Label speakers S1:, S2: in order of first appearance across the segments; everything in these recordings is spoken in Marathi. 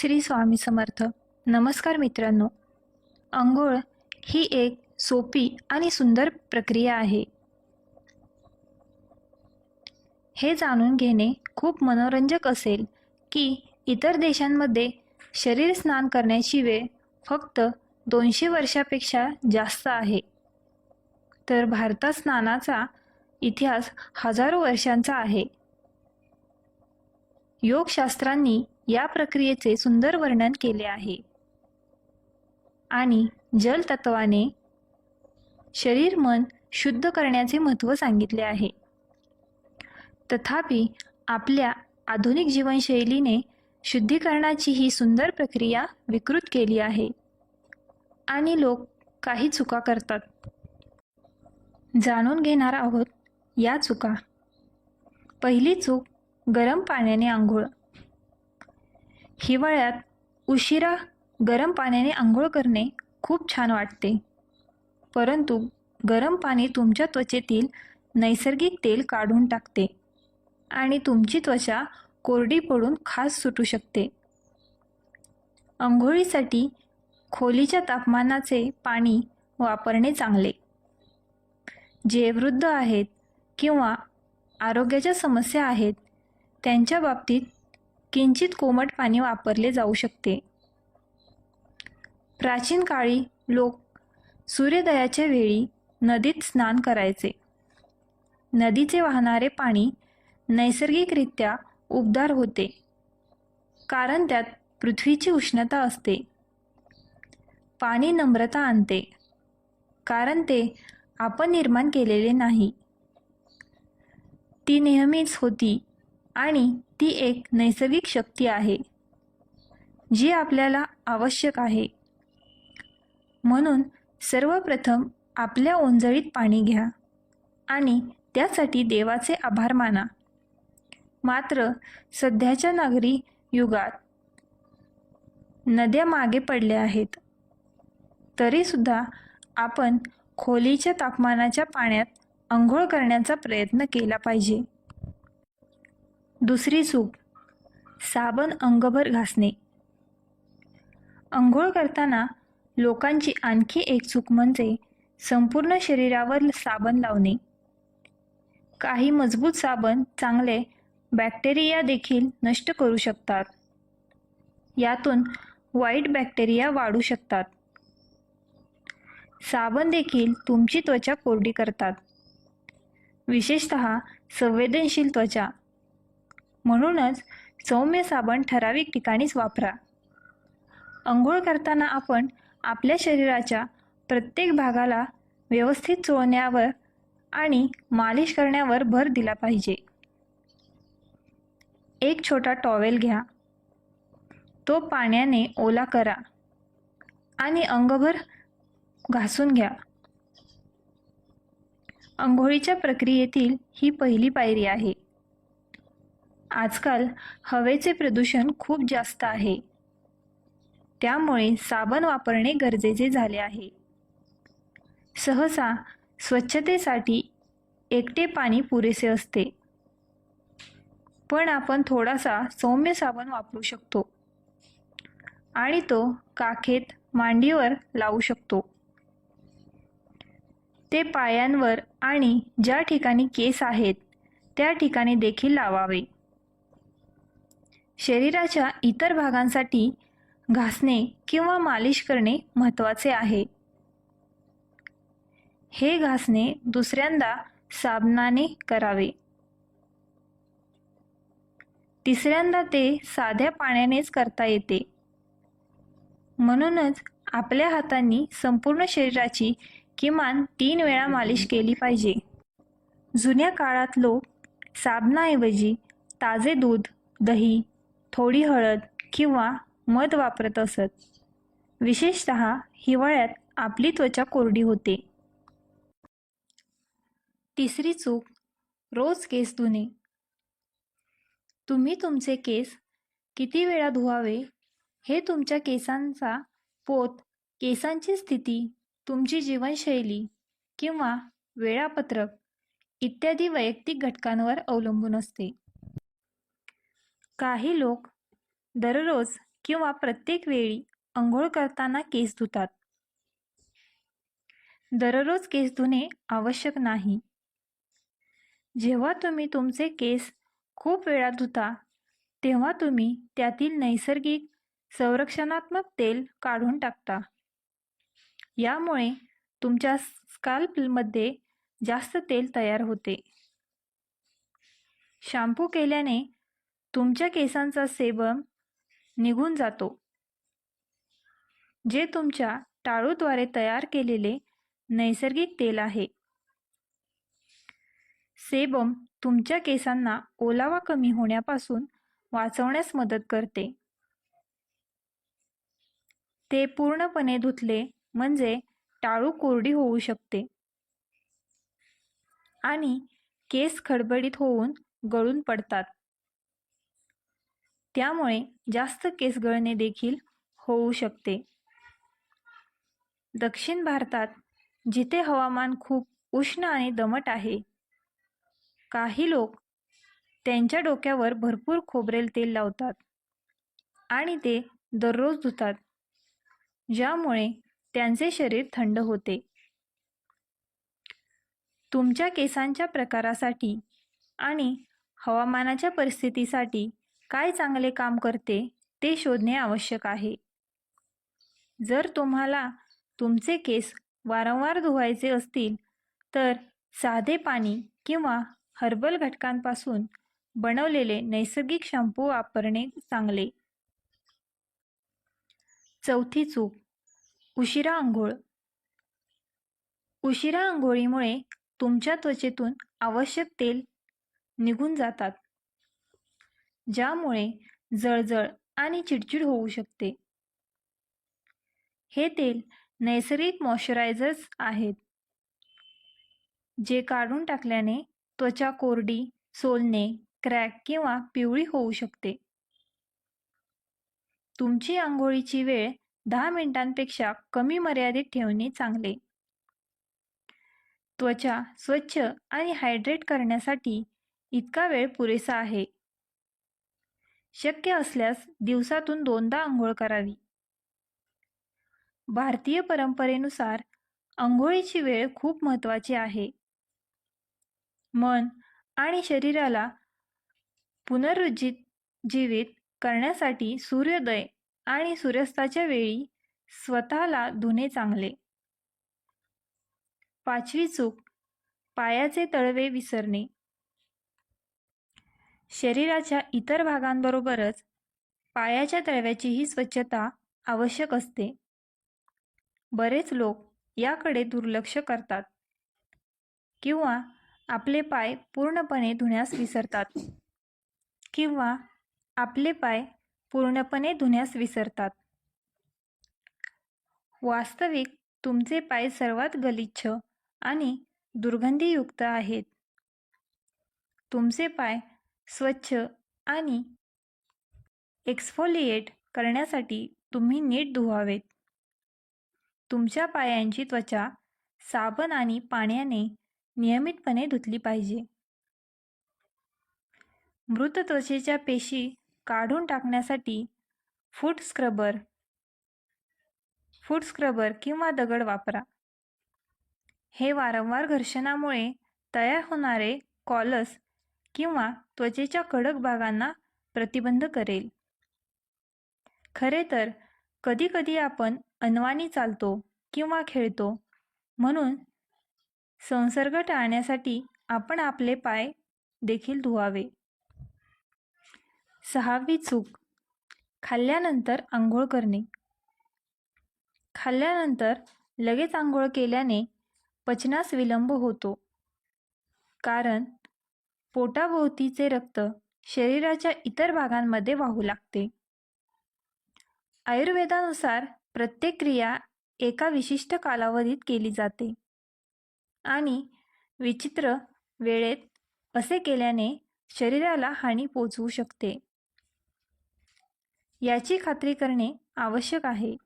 S1: श्री स्वामी समर्थ. नमस्कार मित्रांनो. अंघोळ ही एक सोपी आणि सुंदर प्रक्रिया आहे. हे जाणून घेणे खूप मनोरंजक असेल की इतर देशांमध्ये शरीर स्नान करण्याची वेळ फक्त दोनशे वर्षापेक्षा जास्त आहे. तर भारतात स्नानाचा इतिहास हजारो वर्षांचा आहे. योगशास्त्रांनी या प्रक्रियेचे सुंदर वर्णन केले आहे. आणि जलतत्वाने शरीर मन शुद्ध करण्याचे महत्त्व सांगितले आहे. तथापि आपल्या आधुनिक जीवनशैलीने शुद्धीकरणाची ही सुंदर प्रक्रिया विकृत केली आहे. आणि लोक काही चुका करतात. जाणून घेणार आहोत या चुका. पहिली चूक गरम पाण्याने आंघोळ. हिवाळ्यात उशिरा गरम पाण्याने आंघोळ करणे खूप छान वाटते. परंतु गरम पाणी तुमच्या त्वचेतील नैसर्गिक तेल काढून टाकते आणि तुमची त्वचा कोरडी पडून खास सुटू शकते. आंघोळीसाठी खोलीच्या तापमानाचे पाणी वापरणे चांगले. जे वृद्ध आहेत किंवा आरोग्याच्या समस्या आहेत त्यांच्या बाबतीत किंचित कोमट पाणी वापरले जाऊ शकते. प्राचीन काळी लोक सूर्योदयाच्या वेळी नदीत स्नान करायचे. नदीचे वाहणारे पाणी नैसर्गिकरित्या उबदार होते कारण त्यात पृथ्वीची उष्णता असते. पाणी नम्रता आणते कारण ते आपण निर्माण केलेले नाही. ती नेहमीच होती. आणि ती एक नैसर्गिक शक्ती आहे जी आपल्याला आवश्यक आहे. म्हणून सर्वप्रथम आपल्या ओंजळीत पाणी घ्या आणि त्यासाठी देवाचे आभार माना. मात्र सध्याच्या नागरी युगात नद्या मागे पडल्या आहेत तरीसुद्धा आपण खोलीच्या तापमानाच्या पाण्यात आंघोळ करण्याचा प्रयत्न केला पाहिजे. दुसरी चूक. साबण अंगभर घासणे. अंघोळ करताना लोकांची आणखी एक चूक म्हणजे संपूर्ण शरीरावर साबण लावणे. काही मजबूत साबण चांगले बॅक्टेरिया देखील नष्ट करू शकतात. यातून वाईट बॅक्टेरिया वाढू शकतात. साबण देखील तुमची त्वचा कोरडी करतात. विशेषत संवेदनशील त्वचा. म्हणूनच सौम्य साबण ठराविक ठिकाणीच वापरा. अंघोळ करताना आपण आपल्या शरीराच्या प्रत्येक भागाला व्यवस्थित चोळण्यावर आणि मालिश करण्यावर भर दिला पाहिजे. एक छोटा टॉवेल घ्या. तो पाण्याने ओला करा आणि अंगभर घासून घ्या. अंघोळीच्या प्रक्रियेतील ही पहिली पायरी आहे. आजकाल हवेचे प्रदूषण खूप जास्त आहे. त्यामुळे साबण वापरणे गरजेचे झाले आहे. सहसा स्वच्छतेसाठी एकटे पाणी पुरेसे असते. पण आपण थोडासा सौम्य साबण वापरू शकतो. आणि तो काखेत मांडीवर लावू शकतो. ते पायांवर आणि ज्या ठिकाणी केस आहेत त्या ठिकाणी देखील लावावे. शरीराच्या इतर भागांसाठी घासणे किंवा मालिश करणे महत्त्वाचे आहे. हे घासणे दुसऱ्यांदा साबणाने करावे. तिसऱ्यांदा ते साध्या पाण्यानेच करता येते. म्हणूनच आपल्या हातांनी संपूर्ण शरीराची किमान तीन वेळा मालिश केली पाहिजे. जुन्या काळात लोक साबणाऐवजी ताजे दूध दही थोडी हळद किंवा मध वापरत असत. विशेषत हिवाळ्यात आपली त्वचा कोरडी होते. तिसरी चूक रोज केस धुणे. तुम्ही तुमचे केस किती वेळा धुवावे हे तुमच्या केसांचा पोत केसांची स्थिती तुमची जीवनशैली किंवा वेळापत्रक इत्यादी वैयक्तिक घटकांवर अवलंबून असते. काही लोक दररोज किंवा प्रत्येक वेळी अंघोळ करताना केस धुतात. दररोज केस धुणे आवश्यक नाही. जेव्हा तुम्ही तुमचे केस खूप वेळा धुता तेव्हा तुम्ही त्यातील नैसर्गिक संरक्षणात्मक तेल काढून टाकता. यामुळे तुमच्या स्काल्पमध्ये जास्त तेल तयार होते. शॅम्पू केल्याने तुमच्या केसांचा सेबम निघून जातो. जे तुमच्या टाळूद्वारे तयार केलेले नैसर्गिक तेल आहे. सेबम तुमच्या केसांना ओलावा कमी होण्यापासून वाचवण्यास मदत करते. ते पूर्णपणे धुतले म्हणजे टाळू कोरडी होऊ शकते. आणि केस खडबडीत होऊन गळून पडतात. त्यामुळे जास्त केस गळणे देखील होऊ शकते. दक्षिण भारतात जिथे हवामान खूप उष्ण आणि दमट आहे काही लोक त्यांच्या डोक्यावर भरपूर खोबरेल तेल लावतात आणि ते दररोज धुतात ज्यामुळे त्यांचे शरीर थंड होते. तुमच्या केसांच्या प्रकारासाठी आणि हवामानाच्या परिस्थितीसाठी काय चांगले काम करते ते शोधणे आवश्यक आहे. जर तुम्हाला तुमचे केस वारंवार धुवायचे असतील तर साधे पाणी किंवा हर्बल घटकांपासून बनवलेले नैसर्गिक शॅम्पू वापरणे चांगले. चौथी चूक उशिरा आंघोळ. उशिरा आंघोळीमुळे तुमच्या त्वचेतून आवश्यक तेल निघून जातात. ज्यामुळे जळजळ आणि चिडचिड होऊ शकते. हे तेल नैसर्गिक मॉइश्चरायझर्स आहेत जे काढून टाकल्याने त्वचा कोरडी सोलणे क्रॅक किंवा पिवळी होऊ शकते. तुमची आंघोळीची वेळ दहा मिनिटांपेक्षा कमी मर्यादित ठेवणे चांगले. त्वचा स्वच्छ आणि हायड्रेट करण्यासाठी इतका वेळ पुरेसा आहे. शक्य असल्यास दिवसातून दोनदा आंघोळ करावी. भारतीय परंपरेनुसार आंघोळीची वेळ खूप महत्त्वाची आहे. मन आणि शरीराला पुनरुज्जीत जीवित करण्यासाठी सूर्योदय आणि सूर्यास्ताच्या वेळी स्वतःला धुणे चांगले. पाचवी चूक पायाचे तळवे विसरणे. शरीराच्या इतर भागांबरोबरच पायाच्या तळव्याचीही स्वच्छता आवश्यक असते. बरेच लोक याकडे दुर्लक्ष करतात. किंवा आपले पाय पूर्णपणे धुण्यास विसरतात. किंवा आपले पाय पूर्णपणे धुण्यास विसरतात. वास्तविक तुमचे पाय सर्वात गलिच्छ आणि दुर्गंधीयुक्त आहेत. तुमचे पाय स्वच्छ आणि एक्सफोलिएट करण्यासाठी तुम्ही नीट धुवावेत. तुमच्या पायांची त्वचा साबण आणि पाण्याने नियमितपणे धुतली पाहिजे. मृत त्वचेच्या पेशी काढून टाकण्यासाठी फूट स्क्रबर फूट स्क्रबर किंवा दगड वापरा. हे वारंवार घर्षणामुळे तयार होणारे कॉलस किंवा त्वचेच्या कडक भागांना प्रतिबंध करेल. खरे तर कधीकधी आपण अनवाणी चालतो किंवा खेळतो. म्हणून संसर्ग टाळण्यासाठी आपण आपले पाय देखील धुवावे. सहावी चूक खाल्ल्यानंतर आंघोळ करणे. खाल्ल्यानंतर लगेच आंघोळ केल्याने पचनास विलंब होतो. कारण पोटाभोवतीचे रक्त शरीराच्या इतर भागांमध्ये वाहू लागते. आयुर्वेदानुसार प्रत्येक क्रिया एका विशिष्ट कालावधीत केली जाते. आणि विचित्र वेळेत असे केल्याने शरीराला हानी पोचवू शकते. याची खात्री करणे आवश्यक आहे.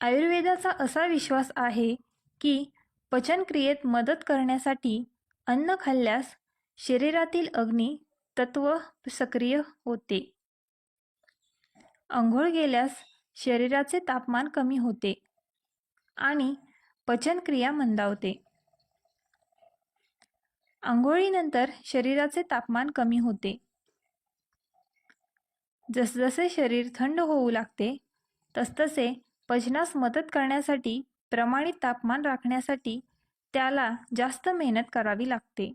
S1: आयुर्वेदाचा असा विश्वास आहे की पचनक्रियेत मदत करण्यासाठी अन्न खाल्ल्यास शरीरातील अग्नी तत्व सक्रिय होते. आंघोळ गेल्यास शरीराचे तापमान कमी होते आणि पचनक्रिया मंदावते. आंघोळीनंतर शरीराचे तापमान कमी होते. जसजसे शरीर थंड होऊ लागते तसतसे पचनास मदत करण्यासाठी प्रमाणित तापमान राखण्यासाठी त्याला जास्त मेहनत करावी लागते.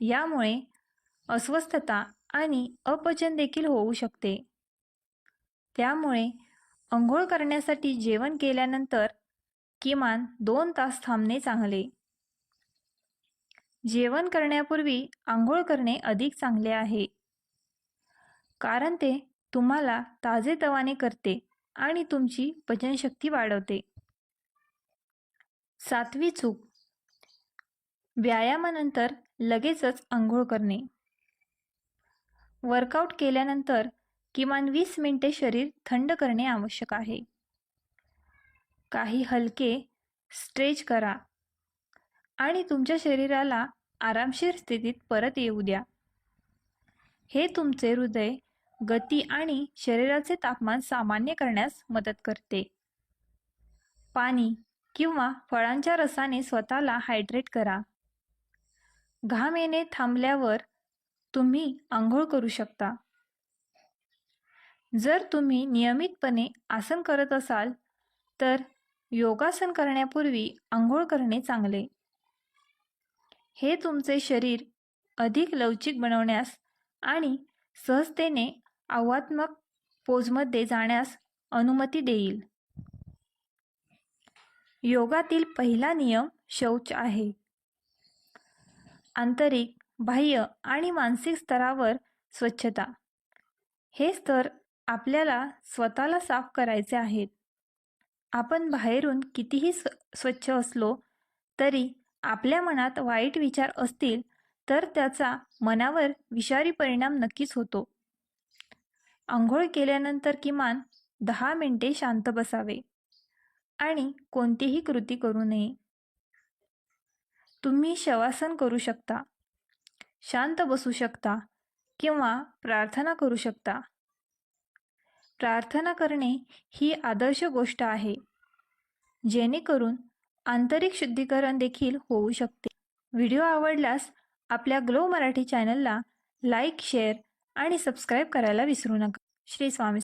S1: यामुळे अस्वस्थता आणि अपचन देखील होऊ शकते. त्यामुळे अंघोळ करण्यासाठी जेवण केल्यानंतर किमान दोन तास थांबणे चांगले. जेवण करण्यापूर्वी आंघोळ करणे अधिक चांगले आहे. कारण ते तुम्हाला ताजेतवाने करते आणि तुमची पचनशक्ती वाढवते. सातवी चूक. व्यायामानंतर लगेचच आंघोळ करणे. वर्कआउट केल्यानंतर किमान वीस मिनिटे शरीर थंड करणे आवश्यक आहे. काही हलके स्ट्रेच करा आणि तुमच्या शरीराला आरामशीर स्थितीत परत येऊ द्या. हे तुमचे हृदय गती आणि शरीराचे तापमान सामान्य करण्यास मदत करते. पाणी. किंवा फळांच्या रसाने स्वतःला हायड्रेट करा. घाम येणे थांबल्यावर तुम्ही आंघोळ करू शकता. जर तुम्ही नियमितपणे आसन करत असाल तर योगासन करण्यापूर्वी आंघोळ करणे चांगले. हे तुमचे शरीर अधिक लवचिक बनवण्यास आणि सहजतेने आव्हात्मक पोजमध्ये जाण्यास अनुमती देईल. योगातील पहिला नियम शौच आहे. आंतरिक बाह्य आणि मानसिक स्तरावर स्वच्छता. हे स्तर आपल्याला स्वतःला साफ करायचे आहेत. आपण बाहेरून कितीही स्व स्वच्छ असलो तरी आपल्या मनात वाईट विचार असतील तर त्याचा मनावर विषारी परिणाम नक्कीच होतो. आंघोळ केल्यानंतर किमान दहा मिनिटे शांत बसावे. आणि कोणतीही कृती करू नये. तुम्ही शवासन करू शकता शांत बसू शकता किंवा प्रार्थना करू शकता. प्रार्थना करणे ही आदर्श गोष्ट आहे जेणेकरून आंतरिक शुद्धीकरण देखील होऊ शकते. व्हिडिओ आवडल्यास आपल्या ग्लो मराठी चॅनलला लाईक शेअर आणि सबस्क्राईब करायला विसरू नका. श्री स्वामी